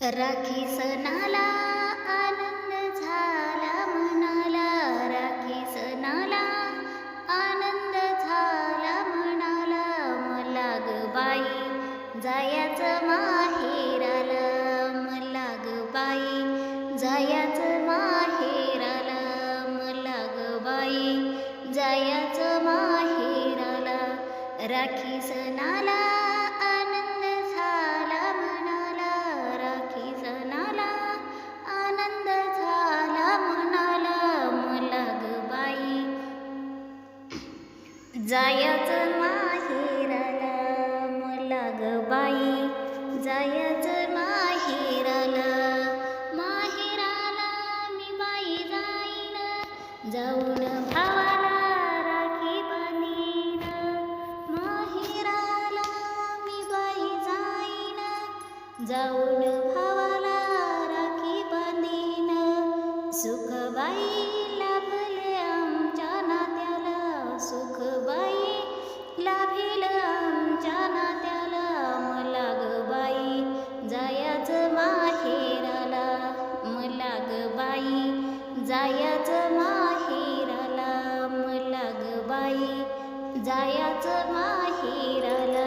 राखी सणाला आनंद झाला म्हणाला राखी सणाला आनंद झाला म्हणाला मला ग बाई जायाचं माहेराला मला ग बाई जायाचं माहेराला मला ग बाई जायाचं माहेराला राखी सणाला जायचं माहेराला मला ग बाई जायचं माहेराला माहेराला मी बाई जाईन. जाऊन भावाला राखी बांधीन. माहेराला मी बाई जाईन. जाऊन जायाचं माहेराला मग ग बाई जायाचं माहेराला